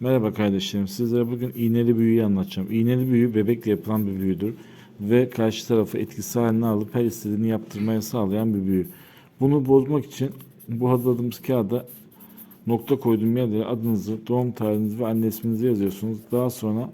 Merhaba kardeşlerim. Sizlere bugün iğneli büyüyü anlatacağım. İğneli büyü bebekle yapılan bir büyüdür ve karşı tarafı etkisi haline alıp her istediğini yaptırmaya sağlayan bir büyü. Bunu bozmak için bu hazırladığımız kağıda nokta koyduğum yerlere adınızı, doğum tarihinizi ve anne isminizi yazıyorsunuz. Daha sonra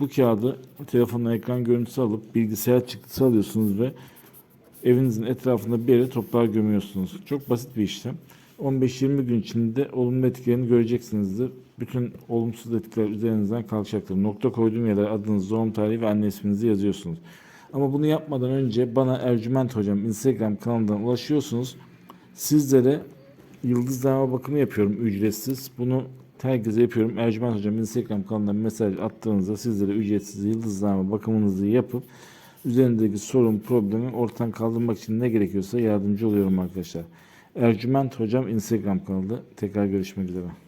bu kağıdı telefonla ekran görüntüsü alıp bilgisayar çıktısı alıyorsunuz ve evinizin etrafında bir yere toprağa gömüyorsunuz. Çok basit bir işlem. 15-20 gün içinde olumlu etkilerini göreceksinizdir. Bütün olumsuz etkiler üzerinizden kalkacaktır. Nokta koyduğum yerlere adınız, doğum tarihi ve anne isminizi yazıyorsunuz. Ama bunu yapmadan önce bana Ercüment Hocam Instagram kanalından ulaşıyorsunuz. Sizlere yıldızlama bakımı yapıyorum ücretsiz. Bunu herkese yapıyorum. Ercüment Hocam Instagram kanalından mesaj attığınızda sizlere ücretsiz yıldızlama bakımınızı yapıp üzerindeki sorun, problemi ortadan kaldırmak için ne gerekiyorsa yardımcı oluyorum arkadaşlar. Ercüment Hocam Instagram kanalı. Tekrar görüşmek üzere.